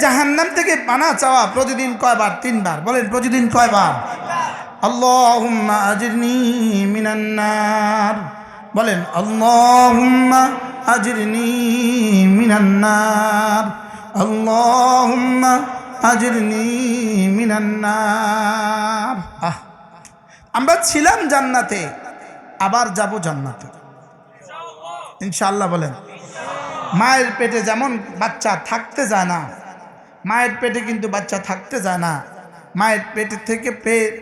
জাহান্নাম থেকে পানা চাওয়া প্রতিদিন কয়বার? তিনবার। বলেন, প্রতিদিন কয়বার? আল্লাহুম্মা আজিরনি মিনান্নার বলেন, আল্লাহুম্মা আজিরনি মিনান্নার আল্লাহুম্মা আজিরনি মিনান্নার আহ। আমরা ছিলাম জান্নাতে, আবার যাব জান্নাতে। ইনশাআল্লাহ বলেন, মায়ের পেটে যেমন বাচ্চা থাকতে যায় না মায়ের পেটে কিন্তু বাচ্চা থাকতে যায় না। মায়ের পেটে থেকে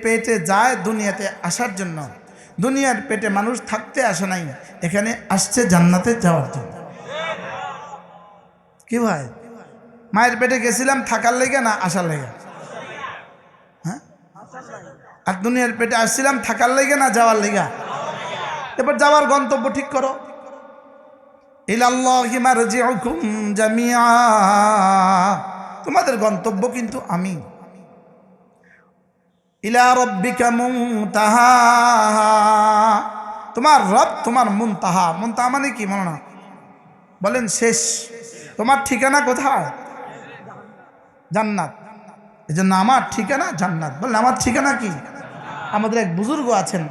পেটে যায় দুনিয়াতে আসার জন্য। দুনিয়ার পেটে মানুষ থাকতে আসে নাই, এখানে আসছে জান্নাতে যাওয়ার জন্য। কি ভাই? মায়ের পেটে গেছিলাম থাকার লেগে না আসার লেগে? হ্যাঁ? আর দুনিয়ার পেটে আসছিলাম থাকার লেগে না যাওয়ার লেগে? এবার যাওয়ার গন্তব্য ঠিক করো। ইলাল্লাহি মারজিউকুম জামিআ। তোমাদের গন্তব্য কিন্তু আমি। ইলা রব্বিকা মুনতাহা। তোমার রব তোমার মুনতাহা। মুনতাহা মানে কি মনে না বলেন শেষ। তোমার ঠিকানা কোথায়? জান্নাত। এই জন্য আমার ঠিকানা জান্নাত। বলেন, আমার ঠিকানা কি? আমাদের এক বুজুর্গ আছেন।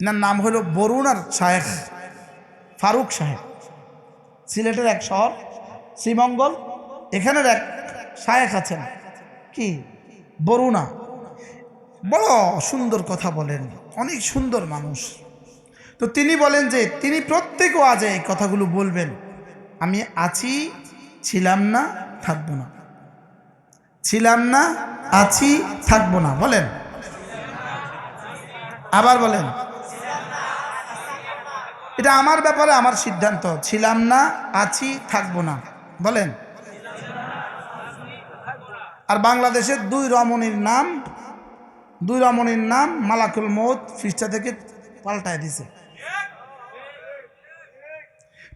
এনার নাম হলো বরুণার শায়েখ ফারুক সাহেব। সিলেটের এক শহর, শ্রীমঙ্গল। এখানের এক শায়েখ আছেন। কি? বরুণা। বড় সুন্দর কথা বলেন। অনেক সুন্দর মানুষ। তো তিনি বলেন যে, তিনি প্রত্যেক ওয়াজে এই কথাগুলো বলবেন। আমি আছি, ছিলাম না, থাকব না। ছিলাম না, আছি, থাকব না। বলেন। আবার বলেন। এটা আমার ব্যাপারে আমার সিদ্ধান্ত। ছিলাম না, আছি, থাকব না। বলেন। আর বাংলাদেশের দুই রমণীর নাম, দুই রমণীর নাম মালাকুল মৌত ফিস্টা থেকে পাল্টায় দিছে।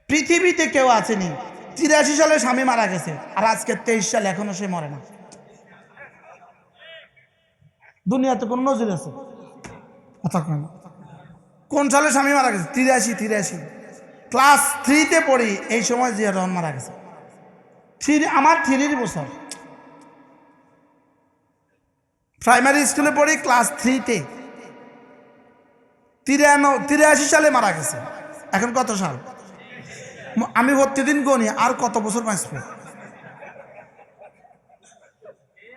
পৃথিবীতে কেউ আসেনি তিরাশি সালে স্বামী মারা গেছে, আর আজকে তেইশ সাল এখনও সে মরে না। দুনিয়াতে কোন নজির আছে? কোন সালে স্বামী মারা গেছে? তিরাশি তিরাশি। ক্লাস থ্রিতে পড়ি, এই সময় জিয়া রহমান মারা গেছে। থ্রি, আমার থ্রির বছর। প্রাইমারি স্কুলে পড়ি ক্লাস থ্রিতে তিরানো, তিরাশি সালে মারা গেছে। এখন কত সাল? আমি প্রতিদিন গনি, আর কত বছর বাঁচবে?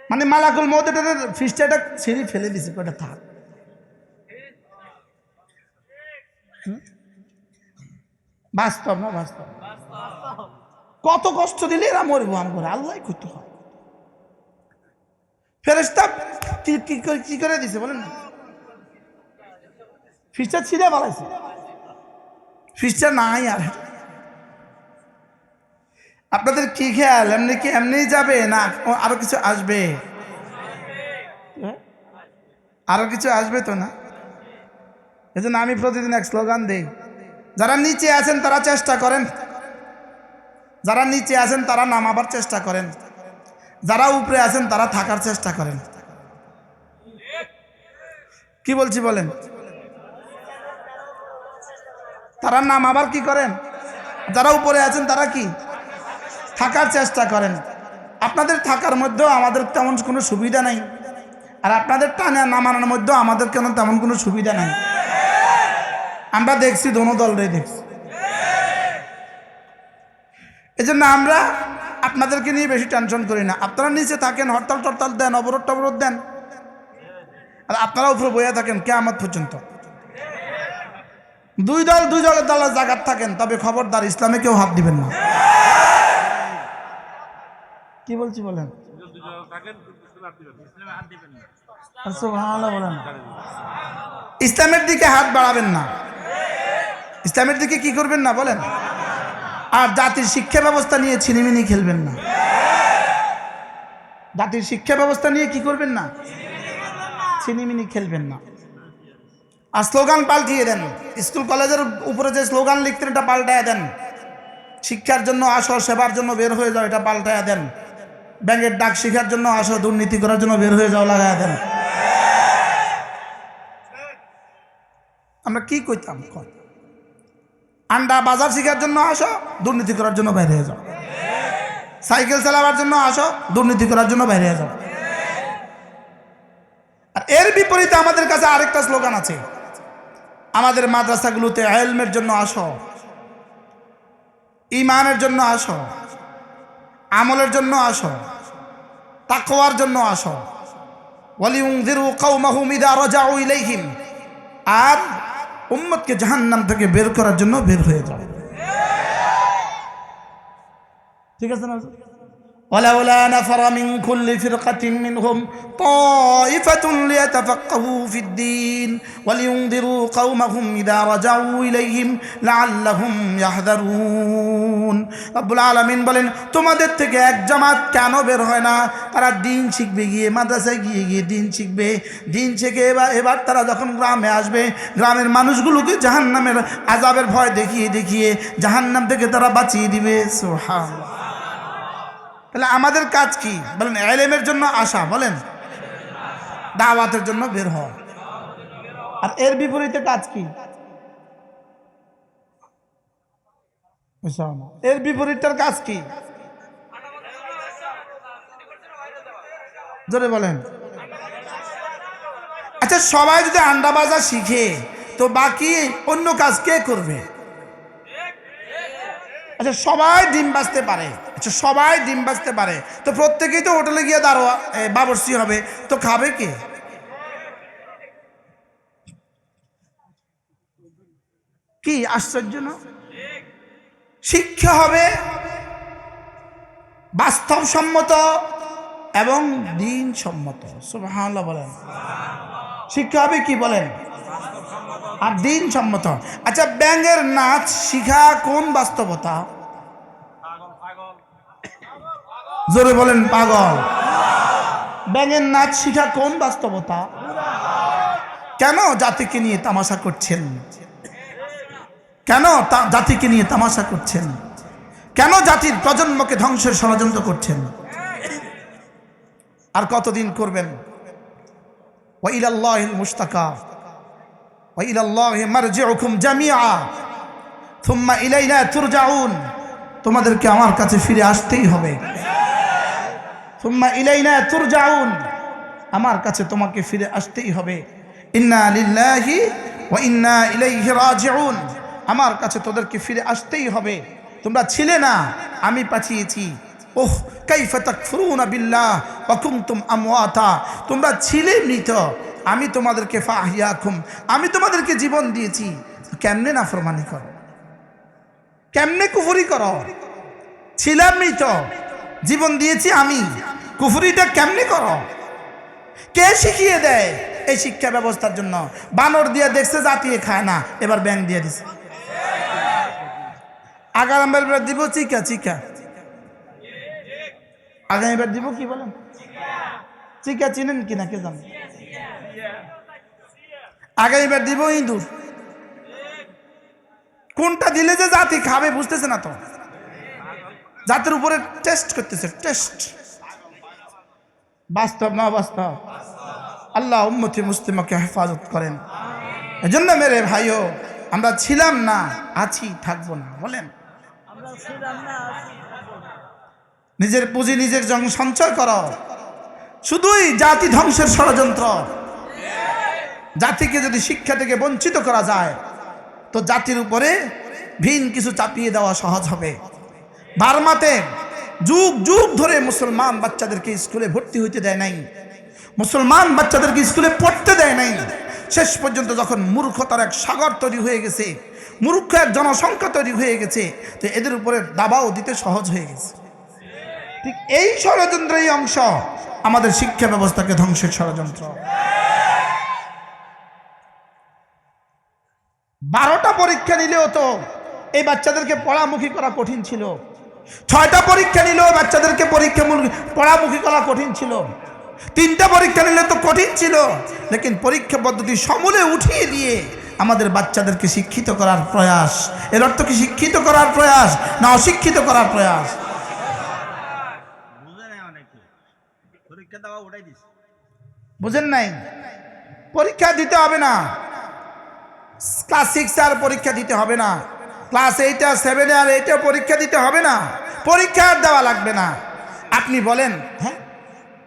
মানে মালাকুল মধ্যে ফিসটা ছিঁড়ি ফেলে দিছে, কয়টা থাক। বাস্তব না বাস্তব? কত কষ্ট দিলে এরা মরবো আমরা আল্লাহ করতে হয়। ফেরেস্তা কি করে দিছে বলেন? ফিসটা ছিঁড়ে বালাইছে ফিসটা নাই আর। আপনাদের কি খেয়াল? এমনি কি এমনি যাবে না আরও কিছু আসবে? হ্যাঁ? আরও কিছু আসবে তো না? এজন্য আমি প্রতিদিন এক স্লোগান দেই। যারা নিচে আছেন তারা চেষ্টা করেন। যারা নিচে আছেন তারা নামাবার চেষ্টা করেন। যারা উপরে আছেন তারা থাকার চেষ্টা করেন। কি বলছি বলেন? তারা নাম আবার কি করেন? যারা উপরে আছেন তারা কি? থাকার চেষ্টা করেন। আপনাদের থাকার মধ্যেও আমাদের তেমন কোনো সুবিধা নাই। আর আপনাদের টানে নামানোর মধ্যেও আমাদের কেন তেমন কোনো সুবিধা নাই? আমরা দেখছি, দোনো দলরে দেখছি। এই জন্য আমরা আপনাদেরকে নিয়ে বেশি টেনশন করি না। আপনারা নিচে থাকেন, হরতাল টরতাল দেন, অবরোধ টবরোধ দেন। আর আপনারা উপরে বইয়া থাকেন, কেয়ামত পর্যন্ত। দুই দল, দুই দলের দলের জায়গার থাকেন, তবে খবরদার ইসলামে কেউ হাত দিবেন না। কি বলছি বলেন। ইসলামের দিকে হাত বাড়াবেন না। ইসলামের দিকে কি করবেন না বলেন? আর জাতির শিক্ষা ব্যবস্থা নিয়ে ছিনিমিনি খেলবেন না। জাতির শিক্ষা ব্যবস্থা নিয়ে কি করবেন না? ছিনিমিনি খেলবেন না। আর স্লোগান পাল্টিয়ে দেন। স্কুল কলেজের উপরে যে স্লোগান লিখতেন, এটা পাল্টায় দেন। শিক্ষার জন্য আসো, সেবার জন্য বের হয়ে যাও, এটা পাল্টায় দেন। ব্যাংকের ডাক শিখার জন্য আসো, দুর্নীতি করার জন্য বের হয়ে যাও লাগায় দেন। আমরা কি কইতাম? আন্ডা বাজার শিখার জন্য আসো, দুর্নীতি করার জন্য বাইরে যাও। সাইকেল চালাবার জন্য আসো, দুর্নীতি করার জন্য বাইরে যাও। আর এর বিপরীতে আমাদের কাছে আরেকটা স্লোগান আছে। আমাদের মাদ্রাসাগুলোতে এলমের জন্য আসো ইমানের জন্য আসো, আমলের জন্য আসো, তাকওয়ার জন্য আসো। ইলাইহিম। আর উম্মতকে জাহান্নাম থেকে বের করার জন্য বের হয়ে যাও। ঠিক আছে না? ولولا نفر من كل فرقة منهم طائفة ليتفقهوا في الدين ولينذروا قومهم إذا رجعوا إليهم لعلهم يحذرون رب العالمين বলেন তোমাদের থেকে এক জামাত কেন বের হয় না তারা দিন শিখবে গিয়ে মাদ্রাসায় গিয়ে গিয়ে দিন শিখবে দিন শিখে এবার এবার তারা যখন গ্রামে আসবে গ্রামের মানুষগুলোকে জাহান্নামের আজাবের ভয় দেখিয়ে দেখিয়ে জাহান্নাম থেকে তারা বাঁচিয়ে দিবে সুবহানাল্লাহ তাহলে আমাদের কাজ কি? বলেন, এলেমের জন্য আসা বলেন। দাওয়াতের জন্য বের হওয়া। আর এর বিপরীতে কাজ কি? এর বিপরীতটার কাজ কি? জোরে বলেন। আচ্ছা সবাই যদি আন্ডা বাজা শিখে, তো বাকি অন্য কাজ কে করবে? আচ্ছা সবাই ডিম বাজতে পারে। সবাই ডিম বাজতে পারে। তো প্রত্যেকেই তো হোটেলে গিয়ে দাঁড়োয়া বাবরসি হবে। তো খাবে কে? কি, আশ্চর্য না? শিক্ষা হবে বাস্তবসম্মত এবং দিন সম্মত সুবহানাল্লাহ বলেন। শিক্ষা হবে কি বলেন? আর দিন সম্মত আচ্ছা ব্যাঙের নাচ শিখা কোন বাস্তবতা? জোরে বলেন, পাগল। ব্যাঙের নাচ শিখা কোন বাস্তবতা? কেন জাতিকে নিয়ে তামাশা করছেন? কেন জাতিকে নিয়ে তামাশা করছেন? কেন জাতির প্রজন্মকে ধ্বংসের ষড়যন্ত্র করছেন? আর কতদিন করবেন? ওয়াইলাল্লাহিল মুস্তাকা। তোমাদেরকে আমার কাছে ফিরে আসতেই হবে। হুম্মা ইলাইনা তুর যাউন আমার কাছে তোমাকে ফিরে আসতেই হবে। ইন্না লিল্লাহি ও ইন্না ইলাইহি রাজিউন আমার কাছে তোদেরকে ফিরে আসতেই হবে। তোমরা ছিলে না, আমি পাঠিয়েছি। ওহ কাইফাতাকফুরুনা বিল্লাহ ওয়া তুম আমওয়াতা। তোমরা ছিলে মৃত, আমি তোমাদেরকে ফাহিয়াকুম। আমি তোমাদেরকে জীবন দিয়েছি। কেমনে না ফরমানি করো? কেমনে কুফুরি করো? ছিলাম মৃত, জীবন দিয়েছি আমি। কুফরিটা কেমনি করো? কে শিখিয়ে দেয় এই শিক্ষা ব্যবস্থার জন্য? বানর দিয়ে দেখছে জাতিয়ে খায় না, এবার ব্যাংক দিয়ে দিছে। আগামীবার দিব, চিকা চিকা। আগামীবার দিব কি বলেন? চিকা চিনেন কিনা কে জানেন আগামীবার দিব ইঁদুর। কোনটা দিলে যে জাতি খাবে বুঝতেছে না তো? জাতির উপরে টেস্ট করতেছে টেস্ট বাস্তব না বাস্তব আল্লাহ উম্মতি মুসলিমকে হেফাজত করেন। এজন্য মেরে ভাইও আমরা ছিলাম না আছি থাকব না বলেন। নিজের পুঁজি নিজের জং সঞ্চয় করো। শুধুই জাতি ধ্বংসের ষড়যন্ত্র। জাতিকে যদি শিক্ষা থেকে বঞ্চিত করা যায় তো জাতির উপরে ভিন কিছু চাপিয়ে দেওয়া সহজ হবে। বার্মাতে যুগ যুগ ধরে মুসলমান বাচ্চাদেরকে স্কুলে ভর্তি হইতে দেয় নাই। মুসলমান বাচ্চাদেরকে স্কুলে পড়তে দেয় নাই। শেষ পর্যন্ত যখন মূর্খতার এক সাগর তৈরি হয়ে গেছে, মূর্খ এক জনসংখ্যা তৈরি হয়ে গেছে, তো এদের উপরে দাবাও দিতে সহজ হয়ে গেছে। ঠিক এই ষড়যন্ত্রের অংশ আমাদের শিক্ষা ব্যবস্থাকে ধ্বংসের ষড়যন্ত্র। বারোটা পরীক্ষা নিলেও তো এই বাচ্চাদেরকে পড়ামুখী করা কঠিন ছিল। ছয়টা পরীক্ষা নিলেও বাচ্চাদেরকে পরীক্ষা পড়ামুখী করা কঠিন ছিল। তিনটা পরীক্ষা নিলে তো কঠিন ছিল। লেকিন পরীক্ষা পদ্ধতি সমূলে উঠিয়ে দিয়ে আমাদের বাচ্চাদেরকে শিক্ষিত করার প্রয়াস। এর অর্থ কি? শিক্ষিত করার প্রয়াস না অশিক্ষিত করার প্রয়াস? বুঝেন নাই? পরীক্ষা দিতে হবে না। ক্লাস সিক্স আর পরীক্ষা দিতে হবে না। ক্লাস এইটা সেভেনে আর এইটা পরীক্ষা দিতে হবে না। পরীক্ষা আর দেওয়া লাগবে না। আপনি বলেন হ্যাঁ?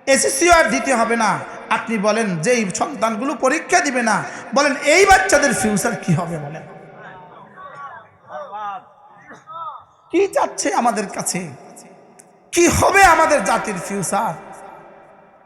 এসএসসিও আর দিতে হবে না। আপনি বলেন যে এই সন্তানগুলো পরীক্ষা দিবে না, বলেন, এই বাচ্চাদের ফিউচার কি হবে বলেন? কি চাচ্ছে আমাদের কাছে? কি হবে আমাদের জাতির ফিউচার